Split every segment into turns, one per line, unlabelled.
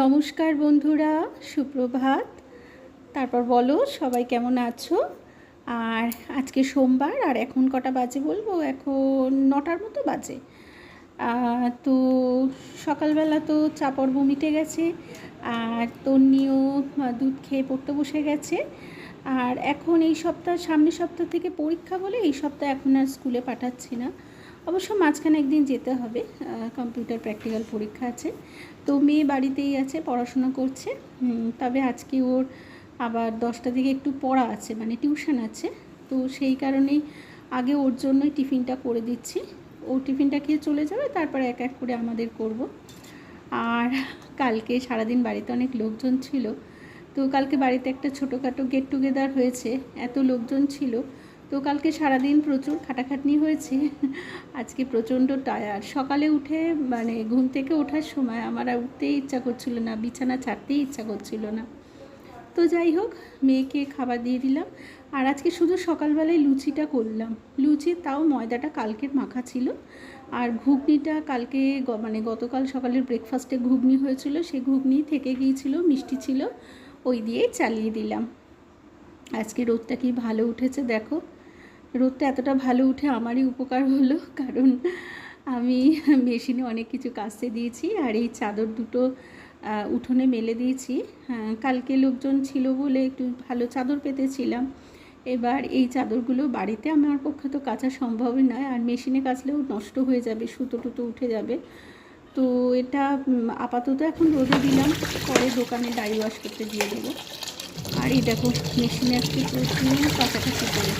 নমস্কার বন্ধুরা, সুপ্রভাত। তারপর বলো, সবাই কেমন আছো? আর আজকে সোমবার, আর এখন কটা বাজে বলব? এখন নটার মতো বাজে। তো সকালবেলা তো চা পর্ব মিটে গেছে, আর তন্নিও দুধ খেয়ে পড়তে বসে গেছে। আর এখন এই সপ্তাহ, সামনের সপ্তাহ থেকে পরীক্ষা বলে এই সপ্তাহ এখন আর স্কুলে পাঠাচ্ছি না। অবশ্য মাঝখানে একদিন যেতে হবে কম্পিউটার প্র্যাকটিক্যাল পরীক্ষা আছে। তো মেয়ে বাড়িতেই আছে, পড়াশোনা করছে। তবে আজকে ওর আবার দশটা থেকে একটু পড়া আছে মানে টিউশন আছে। তো সেই কারণেই আগে ওর জন্যই টিফিনটা করে দিচ্ছি। ও টিফিনটা খেয়ে চলে যাবে, তারপরে এক এক করে আমাদের করব। আর কালকে সারাদিন বাড়িতে অনেক লোকজন ছিল। তো কালকে বাড়িতে একটা ছোটোখাটো গেট টুগেদার হয়েছে। এত লোকজন ছিল তো কালকে সারাদিন প্রচুর খাটাখাটনি হয়েছে। আজকে প্রচণ্ড টায়ার। সকালে উঠে মানে ঘুম থেকে ওঠার সময় আমার উঠতেই ইচ্ছা করছিল না, বিছানা ছাড়তেই ইচ্ছা করছিল না। তো যাই হোক, মেয়েকে খাবার দিয়ে দিলাম। আর আজকে শুধু সকালবেলায় লুচিটা করলাম। লুচি তাও ময়দাটা কালকের মাখা ছিল। আর ঘুগনিটা কালকে মানে গতকাল সকালের ব্রেকফাস্টে ঘুগনি হয়েছিল সেই ঘুগনি থেকে গিয়েছিল, মিষ্টি ছিল, ওই দিয়েই চালিয়ে দিলাম। আজকে রোদটা কি ভালো উঠেছে দেখো। রোদটা এতটা ভালো উঠে আমারই উপকার হলো, কারণ আমি মেশিনে অনেক কিছু কাচতে দিয়েছি আর এই চাদর দুটো উঠোনে মেলে দিয়েছি। কালকে লোকজন ছিল বলে একটু ভালো চাদর পেতেছিলাম। এবার এই চাদরগুলো বাড়িতে আমার পক্ষে তো কাচা সম্ভবই নয়, আর মেশিনে কাচলেও নষ্ট হয়ে যাবে, সুতো টুতো উঠে যাবে। তো এটা আপাতত এখন রোদে দিলাম, পরে দোকানে ডাই ওয়াশ করতে দিয়ে দেবো। আর এই দেখো, মেশিনে আজকে প্রচুর কাছাকাছি করেছে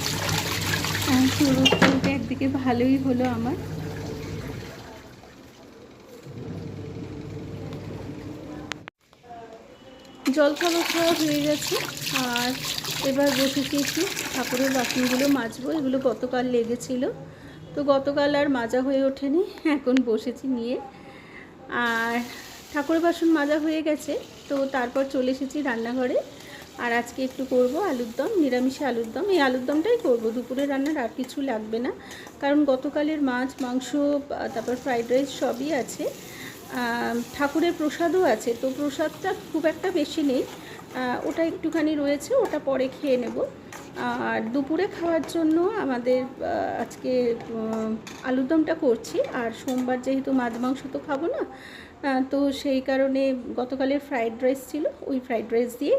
তো একদিকে ভালোই হলো আমার। জলখাবার খাওয়া হয়ে গেছে, আর এবার বসেছি একটু ঠাকুরের বাসনগুলো মাজবো, এগুলো গতকাল লেগেছিল। তো গতকাল আর মাজা হয়ে ওঠেনি, এখন বসেছি নিয়ে। আর ঠাকুরের বাসন মাজা হয়ে গেছে, তো তারপর চলে এসেছি রান্নাঘরে। আর আজকে একটু করব আলুর দম, নিরামিষে আলুর দম। এই আলুর দমটাই করব। দুপুরে রান্নার আর কিছু লাগবে না। কারণ গতকালের মাছ, মাংস, তারপর ফ্রাইড রাইস সবই আছে। ঠাকুরের প্রসাদও আছে। তো প্রসাদটা খুব একটা বেশি নেই। ওটা একটুখানি রয়েছে, ওটা পরে খেয়ে নেব। আর দুপুরে খাওয়ার জন্য আমাদের আজকে আলুর দমটা করছি। আর সোমবার যেহেতু মাছ, মাংস তো খাব না তো সেই কারণে গতকালের ফ্রাইড রাইস ছিল। ওই ফ্রাইড রাইস দিয়ে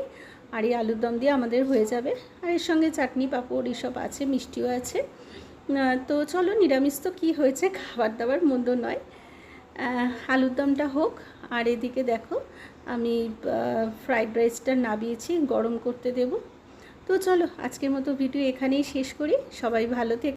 আর এই আলুর দম দিয়ে আমাদের হয়ে যাবে। আর এর সঙ্গে চাটনি, পাঁপড় এসব আছে, মিষ্টিও আছে। তো চলো নিরামিষ তো কী হয়েছে খাবার দাবার মন্দ নয়। আলুর দমটা হোক। আর এদিকে দেখো আমি ফ্রাইড রাইসটা নাবিয়েছি, গরম করতে দেব। তো চলো আজকের মতো ভিডিও এখানেই শেষ করি। সবাই ভালো থেকে